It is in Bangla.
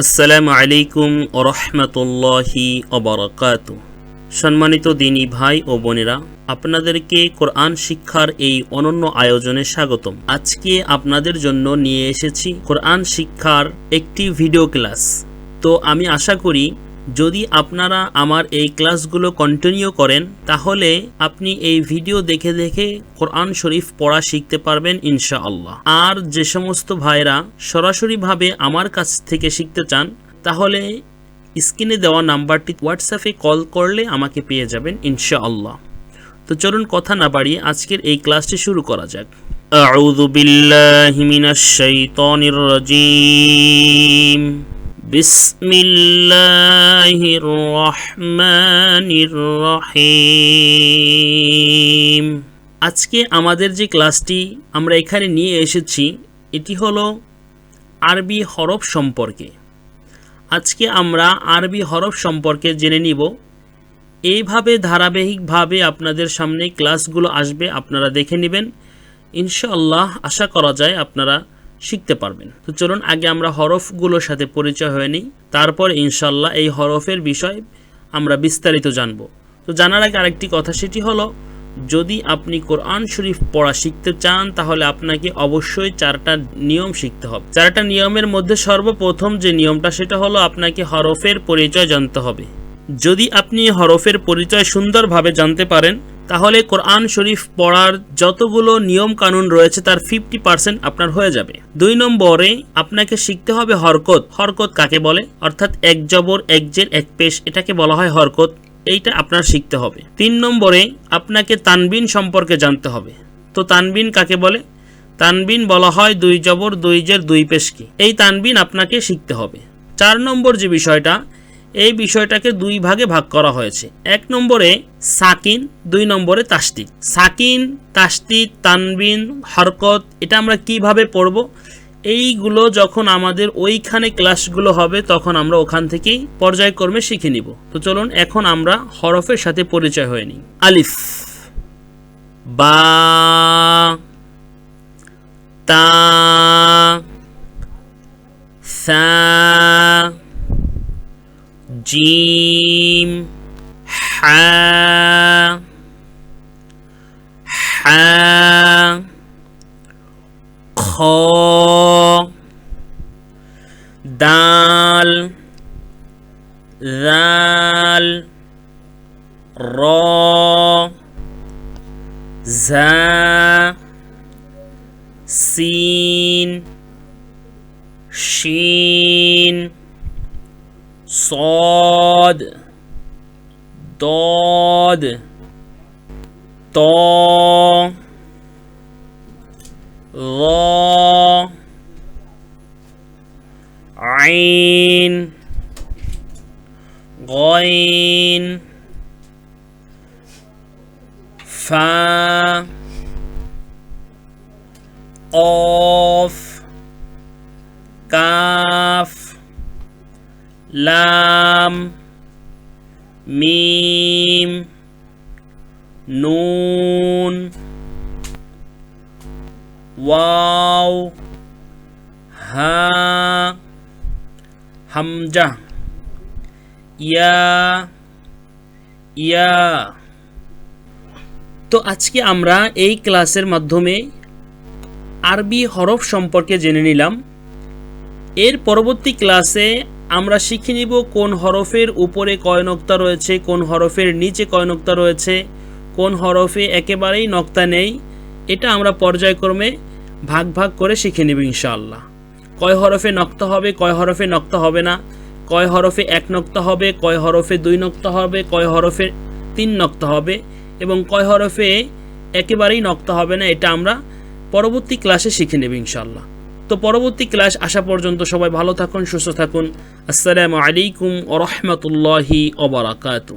আসসালামু আলাইকুম ওরহমতুল্লাহি অবরকাত সম্মানিত দিনী ভাই ও বোনেরা, আপনাদেরকে কোরআন শিক্ষার এই অনন্য আয়োজনে স্বাগতম। আজকে আপনাদের জন্য নিয়ে এসেছি কোরআন শিক্ষার একটি ভিডিও ক্লাস। তো আমি আশা করি যদি আপনারা আমার এই ক্লাসগুলো কন্টিনিউ করেন তাহলে আপনি এই ভিডিও দেখে দেখে কোরআন শরীফ পড়া শিখতে পারবেন ইনশাআল্লাহ আর যে সমস্ত ভাইরা সরাসরিভাবে আমার কাছ থেকে শিখতে চান তাহলে স্ক্রিনে দেওয়া নাম্বারটি হোয়াটসঅ্যাপে কল করলে আমাকে পেয়ে যাবেন ইনশাআল্লাহ তো চলুন কথা না বাড়িয়ে আজকের এই ক্লাসটি শুরু করা যাক أعوذ بالله من الشيطان الرجيم بسم الله الرحمن الرحيم আজকে আমাদের যে ক্লাসটি আমরা এখানে নিয়ে এসেছি এটি হলো আরবি হরফ সম্পর্কে আজকে আমরা আরবি হরফ সম্পর্কে জেনে নিব এইভাবে ধারাবাহিকভাবে আপনাদের সামনে ক্লাসগুলো আসবে আপনারা দেখে নেবেন ইনশাআল্লাহ আশা করা যায় আপনারা শিখতে পারবেন। তো চলুন, আগে আমরা হরফগুলোর সাথে পরিচয় হয়ে নিই। তারপর ইনশাল্লাহ এই হরফের বিষয় আমরা বিস্তারিত জানব। তো জানার আগে আরেকটি কথা, সেটি হলো, যদি আপনি কোরআন শরীফ পড়া শিখতে চান, তাহলে আপনাকে অবশ্যই চারটা নিয়ম শিখতে হবে। চারটা নিয়মের মধ্যে সর্বপ্রথম যে নিয়মটা, সেটা হলো আপনাকে হরফের পরিচয় জানতে হবে। যদি আপনি হরফের পরিচয় সুন্দরভাবে জানতে পারেন তাহলে কোরআন শরীফ পড়ার যতগুলো নিয়ম কানুন রয়েছে, তার ফিফটি পার্সেন্ট আপনার হয়ে যাবে। দুই নম্বরে, আপনাকে শিখতে হবে হরকত। হরকত কাকে বলে? অর্থাৎ এক জবর, এক জের, এক পেশ, এটাকে বলা হয় হরকত। এইটা আপনার শিখতে হবে। তিন নম্বরে, আপনাকে তানবিন সম্পর্কে জানতে হবে। তো তানবিন কাকে বলে? তানবিন বলা হয় দুই জবর, দুই জের, দুই পেশকে। এই তানবিন আপনাকে শিখতে হবে। চার নম্বর যে বিষয়টা এই বিষয়টাকে দুই ভাগে ভাগ করা হয়েছে। এক নম্বরে সাকিন, দুই নম্বরে তাস্তিদ সাকিন তাস্তিদ তানবিন, হরকত, এটা আমরা কীভাবে পড়ব? এইগুলো যখন আমাদের ওইখানে ক্লাসগুলো হবে, তখন আমরা ওখান থেকেই পর্যায়ক্রমে শিখে নিব। তো চলুন, এখন আমরা হরফের সাথে পরিচয় হয়ে নিই। আলিফ, বা, তা সা জিম হা হা খ দাল জাল র ঝা সিন শিন صاد ضاد طا ظا عين غين فا قاف লাম, মিম, নুন, ওয়াও, হা, হামজা, ইয়া ইয়া। তো আজকে আমরা এই ক্লাসের মাধ্যমে আরবি হরফ সম্পর্কে জেনে নিলাম। এর পরবর্তী ক্লাসে আমরা শিখে নিব কোন হরফের উপরে কয় নক্তা রয়েছে, কোন হরফের নিচে কয় নক্তা রয়েছে, কোন হরফে একেবারেই নক্তা নেই। এটা আমরা পর্যায়ক্রমে ভাগ ভাগ করে শিখে নেব ইনশাআল্লাহ। কয় হরফে নক্তা হবে, কয় হরফে নক্তা হবে না। কয় হরফে এক নক্তা হবে, কয় হরফে দুই নক্তা হবে, কয় হরফে তিন নক্তা হবে এবং কয় হরফে একেবারেই নক্তা হবে না, এটা আমরা পরবর্তী ক্লাসে শিখে নেব ইনশাআল্লাহ। তো পরবর্তী ক্লাস আসা পর্যন্ত সবাই ভালো থাকুন, সুস্থ থাকুন। আসসালামু আলাইকুম ও রহমতুল্লাহি ওবরাকাতু